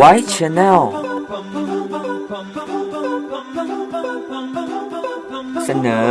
White Channel เสนอ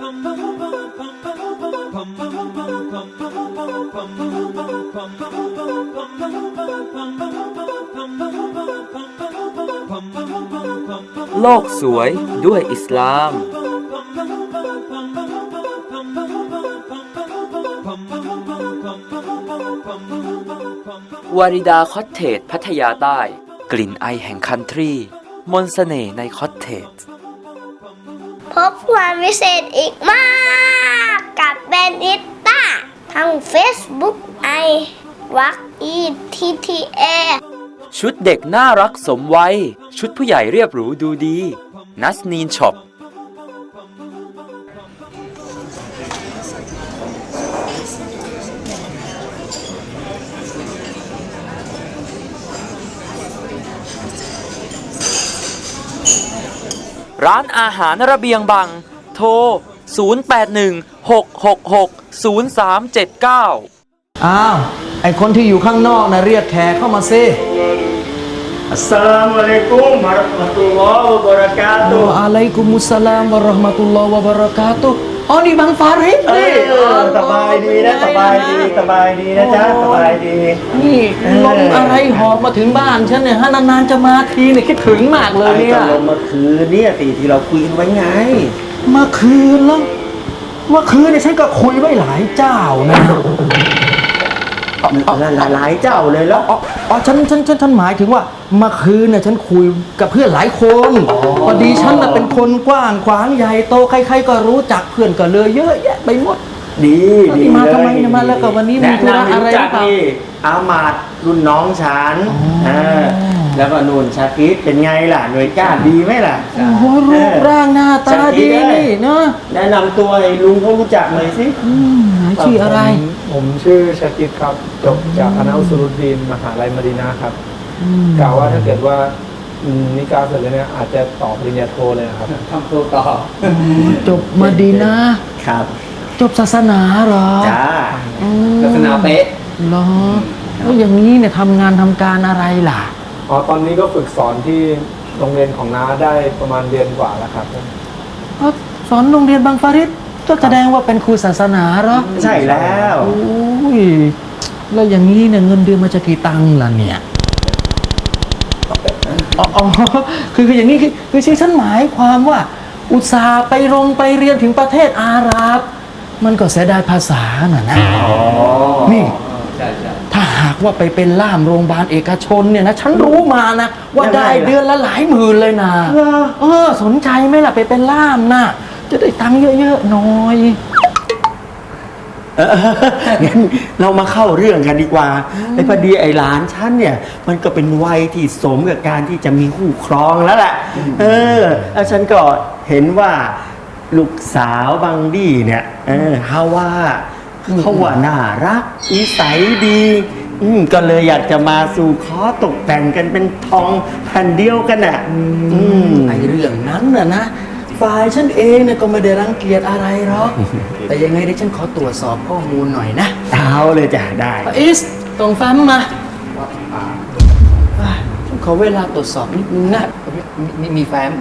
โลกสวยด้วยอิสลาม วาริดาคอตเทจพัทยาใต้ กลิ่นไอแห่งคันทรี มนสเสน่ห์ในคอตเทจ พบความพิเศษอีกมาก กับเบนอิตต้าทาง Facebook ไอวักอีทีทีเอชุดเด็กน่ารักสมวัย ชุดผู้ใหญ่เรียบหรูดูดี นัสนีนช็อป ร้านอาหารระเบียงบัง โทร 0816660379 อ้าว ไอคนที่อยู่ข้างนอกนะเรียกแขกเข้ามาซิ Assalamualaikum warahmatullahi wabarakatuh. อะลัยกุมุสสลามวะเราะห์มะตุลลอฮ์วะบะเราะกาตุฮ์ อ๋อนี่บังฟาริดเอนี่อสบายดีนะสบายดีสบายดีนะจ๊ะสบายดี นี่ลมอะไรหอบมาถึงบ้านฉันเนี่ยฮะนานๆจะมาทีเนี่ยคิดถึงมากเลยไอ้เนี่ยตกลงเมื่อคืนเนี่ยตีที่เราคุยกันไว้ไง เมื่อคืนแล้วเมื่อคืนเนี่ยฉันก็คุยไว้หลายเจ้านะ หลายหลายเจ้าเลยแล้วอ๋ออ๋อฉันฉันฉันฉันหมายถึงว่าเมื่อคืนเนี่ยฉันคุยกับเพื่อนหลายคนพอดีฉันน่ะเป็นคนกว้างขวางใหญ่โตใครๆก็รู้จักเพื่อนก็เลยเยอะแยะไปหมดดีดีมาทำไมมาแล้วก็วันนี้มีธุระอะไรรู้จักหรือเปล่าอามาดรุ่นน้องฉันอ่า แล้วก็นุ่นชาคิดเป็นไงล่ะ หน่วยก้านดีไหมล่ะ โอ้โหรูปร่างหน้าตาดีนี่เนาะแนะนำตัวให้ลุงเขารู้จักหน่อยสิอืมไหนชื่ออะไร ผมผมชื่อชาคิดครับ จบจากคณะอุสรุดดีนมหาลัยมดีนาครับกล่าวว่าถ้าเกิดว่าอืมนิกาเสร็จแล้วเนี่ยอาจจะต่อปริญญาโทเลยนะครับ ทำตัวต่อจบมาดีนะ ครับจบศาสนาเหรอจ้าอืมลักษณะเป๊ะเหรอแล้วอย่างนี้เนี่ยทำงานทำการอะไรล่ะ อ๋อตอนนี้ก็ฝึกสอนที่โรงเรียนของน้าได้ประมาณเดือนกว่าแล้วครับ ก็สอนโรงเรียนบางฟาริดก็แสดงว่าเป็นครูศาสนาเหรอใช่แล้วโอ้ยแล้วอย่างนี้เนี่ยเงินเดือนมันจะกี่ตังค์ล่ะเนี่ยอ๋ออ๋อคือคืออย่างนี้คือคือที่ฉันหมายความว่า อุตส่าห์ไปโรงไปเรียนถึงประเทศอาหรับ มันก็เสียดายภาษาน่ะนะนี่ ถ้าหากว่าไปเป็นล่ามโรงพยาบาลเอกชนเนี่ยนะฉันรู้มานะ ว่าได้เดือนละหลายหมื่นเลยนะเออ สนใจไหมล่ะไปเป็นล่ามนะจะได้ตังค์เยอะๆหน่อยงั้นเรามาเข้าเรื่องกันดีกว่าไอ้พอดีไอ้หลานฉันเนี่ย มันก็เป็นวัยที่สมกับการที่จะมีคู่ครองแล้วแหละเออแล้วฉันก็เห็นว่าลูกสาวบางดีเนี่ยเออฮาว่า เขาว่าน่ารักนิสัยดี อืมก็เลยอยากจะมาสู่ขอตกแต่งกันเป็นทองแผ่นเดียวกันอะอืมไอเรื่องนั้นน่ะนะฝ่ายฉันเองเนี่ยก็ไม่ได้รังเกียจอะไรหรอก แต่ยังไงเดี๋ยวฉันขอตรวจสอบข้อมูลหน่อยนะเอาเลยจ้ะได้อิสตรงแฟ้มมาอะฉันขอเวลาตรวจสอบนิดนึงนะมีมีมีแฟ้ม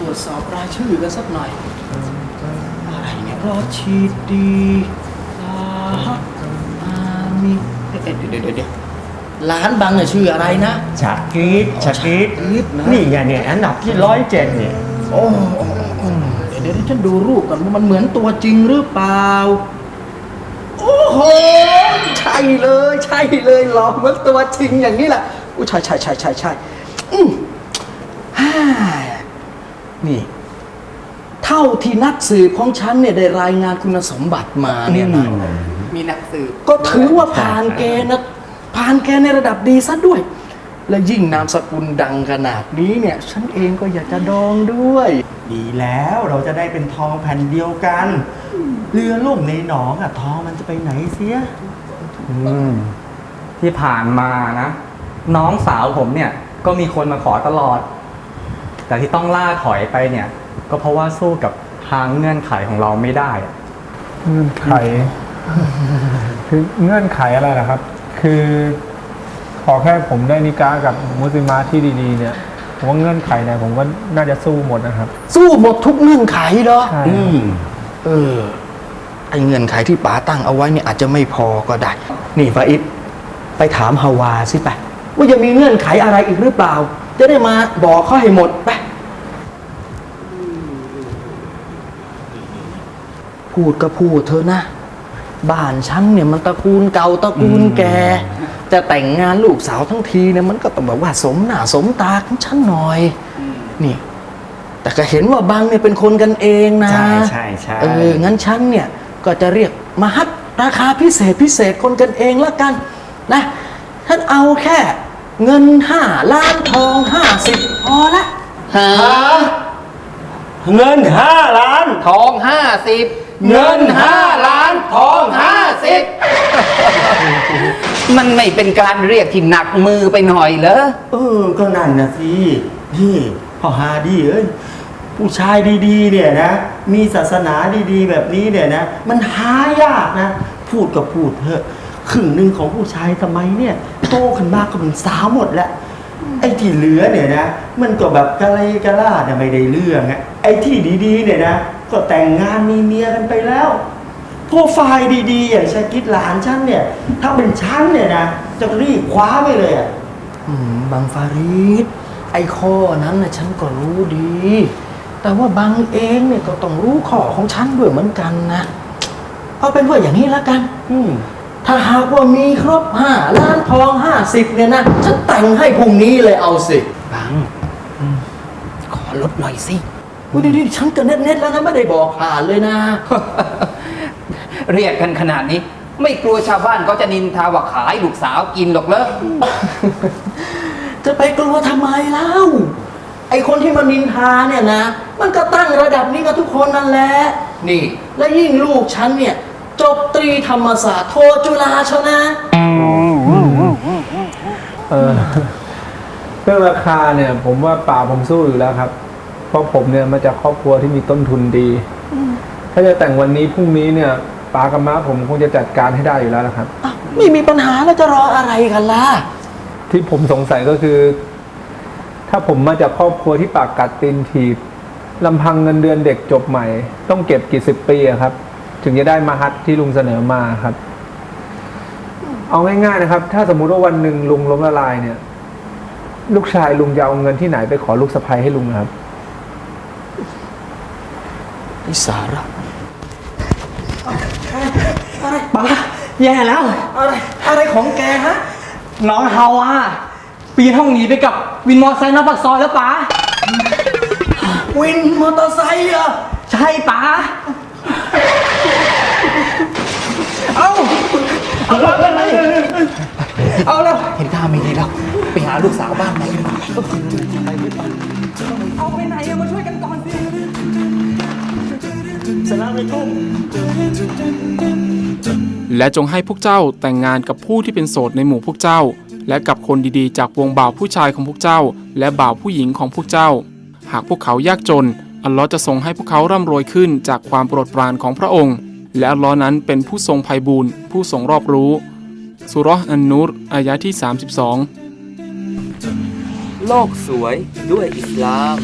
ตรวจสอบรายชื่อกันสักหน่อย อะไรเนี่ยรอชีดดีอาฮะอามีเอ๊ะเดี๋ยวเดี๋ยวเดี๋ยวร้านบังเนี่ยชื่ออะไรนะ ชาคิดชาคิดชาคิดนะ นี่ไงเนี่ยอันดับที่ร้อยเจ็ดเนี่ยโอ้โอ้โอ้เดี๋ยวเดี๋ยวฉันดูรูปก่อนว่ามันเหมือนตัวจริงหรือเปล่า โอ้โห ใช่เลย ใช่เลยหลอกเหมือนตัวจริงอย่างนี้แหละอุ้ยใช่ใช่ใช่ใช่ใช่อืมฮ่านี่ เท่าที่นักสืบของฉันเนี่ยได้รายงานคุณสมบัติมาเนี่ยนะมีนักสืบก็ถือว่าผ่านเกณฑ์นะผ่านเกณฑ์ในระดับดีซะด้วย และยิ่งนามสกุลดังขนาดนี้เนี่ยฉันเองก็อยากจะดองด้วย ดีแล้วเราจะได้เป็นทองแผ่นเดียวกัน เรือล่มในหนองอะทองมันจะไปไหนเสียอืมที่ผ่านมานะ น้องสาวผมเนี่ย ก็มีคนมาขอตลอด แต่ที่ต้องล่าถอยไปเนี่ย ก็เพราะว่าสู้กับทางเงื่อนไขของเราไม่ได้อะเงื่อนไข คือเงื่อนไขอะไรล่ะครับ คือขอแค่ผมได้นิกากับมุสลิมาที่ดีๆ เนี่ยผมว่าเงื่อนไขเนี่ยผมก็น่าจะสู้หมดนะครับ สู้หมดทุกเงื่อนไขเหรอ ใช่อืมเออ ไอเงื่อนไขที่ป๋าตั้งเอาไว้เนี่ยอาจจะไม่พอก็ได้ นี่ฟาอิดไปถามฮาวาสิไป ว่ายังมีเงื่อนไขอะไรอีกหรือเปล่า จะได้มาบอกเขาให้หมดไป พูดก็พูดเธอะนะ บ้านฉันเนี่ยมันตระกูลเก่าตระกูลแกจะแต่งงานลูกสาวทั้งทีเนี่ยมันก็ต้องแบบว่าสมหน้าสมตาของฉันหน่อยนี่ แต่ก็เห็นว่าบางเนี่ยเป็นคนกันเองนะ ใช่ใช่ใช่เอองั้นฉันเนี่ยก็จะเรียกมหัดราคาพิเศษพิเศษคนกันเองละกันนะฉันเอาแค่เงินห้าล้านทองห้าสิบพอละฮะเงินห้าล้านทองห้าสิบ เงินห้าล้านทองห้าสิบมันไม่เป็นการเรียกที่หนักมือไปหน่อยเหรอเออก็นั่นนะสินี่พ่อฮาดีเอ้ยผู้ชายดีๆ เนี่ยนะ มีศาสนาดีๆ แบบนี้เนี่ยนะ มันหายากนะ พูดก็พูดเถอะครึ่งหนึ่งของผู้ชายทำไมเนี่ย โตขึ้นมากก็เป็นสาวหมดแล้ว ไอ้ที่เหลือเนี่ยนะ มันก็แบบกะไรกะลาดเนี่ยไม่ได้เรื่องอะไอ้ที่ดีๆ เนี่ยนะ ก็แต่งงานมีเมียกันไปแล้วโปรไฟล์ดีๆ อย่างชากิดหลานฉันเนี่ย ถ้าเป็นฉันเนี่ยนะจะรีบคว้าไปเลยอะอืมบางฟารีดไอ้ข้อนั้นนะฉันก็รู้ดี แต่ว่าบางเองเนี่ยก็ต้องรู้ข้อของฉันด้วยเหมือนกันนะเอาเป็นว่าอย่างนี้ละกัน อืมถ้าหากว่ามีครบห้าล้านทองห้าสิบเนี่ยนะฉันแต่งให้พรุ่งนี้เลยเอาสิ บัง ขอลดหน่อยสิ อุ้ยดิฉันก็เน็ตๆแล้วนะไม่ได้บอกผ่านเลยนะ เรียกกันขนาดนี้ ไม่กลัวชาวบ้านเขาจะนินทาว่าขายลูกสาวกินหรอกเหรอ จะไปกลัวทำไมเล่า ไอคนที่มันนินทาเนี่ยนะ มันก็ตั้งระดับนี้กับทุกคนนั่นแหละ นี่ และยิ่งลูกฉันเนี่ย จบตรีธรรมศาสตร์โทจุฬาชนะ เออเรื่องราคาเนี่ย ผมว่าป่าผมสู้อยู่แล้วครับเพ ราะผมเนี่ยมาจากครอบครัวที่มีต้นทุนดี ถ้าจะแต่งวันนี้พรุ่งนี้เนี่ยป้ากับม้าผมคงจะจัดการให้ได้อยู่แล้วนะครับ อ้าวไม่มีปัญหาแล้วจะรออะไรกันล่ะ ที่ผมสงสัยก็คือ ถ้าผมมาจากครอบครัวที่ปากกัดตีนถีบลำพังเงินเดือนเด็กจบใหม่ ต้องเก็บกี่สิบปีอะครับ ถึงจะได้มาฮัดที่ลุงเสนอมาครับ เอาง่ายๆนะครับ ถ้าสมมุติว่าวันหนึ่งลุงล้มละลายเนี่ย ลูกชายลุงจะเอาเงินที่ไหนไปขอลูกสะใภ้ให้ลุงนะครับ ไอสาระป้าแย่แล้ว อะไรอะไรของแกฮะน้องเฮาอะปีนห้องหนีไปกับวินมอเตอร์ไซค์หน้าปากซอยแล้วป้าวินมอเตอร์ไซค์เหรอะใช่ป้าเอาเอาแล้วเอาแล้วเห็นท่าไม่ดีแล้วไปหาลูกสาวบ้านไหนกันดีกว่าเอาไปไหนอะมาช่วยกันก่อนสิ และจงให้พวกเจ้าแต่งงานกับผู้ที่เป็นโสดในหมู่พวกเจ้า และกับคนดีๆ จากวงบ่าวผู้ชายของพวกเจ้า และบ่าวผู้หญิงของพวกเจ้า หากพวกเขายากจน อัลลอฮ์จะทรงให้พวกเขาร่ำรวยขึ้นจากความโปรดปรานของพระองค์ และอัลลอฮ์นั้นเป็นผู้ทรงไพบูรณ์ผู้ทรงรอบรู้สุรอันนูรอายะที่ 32 โลกสวยด้วยอิสลาม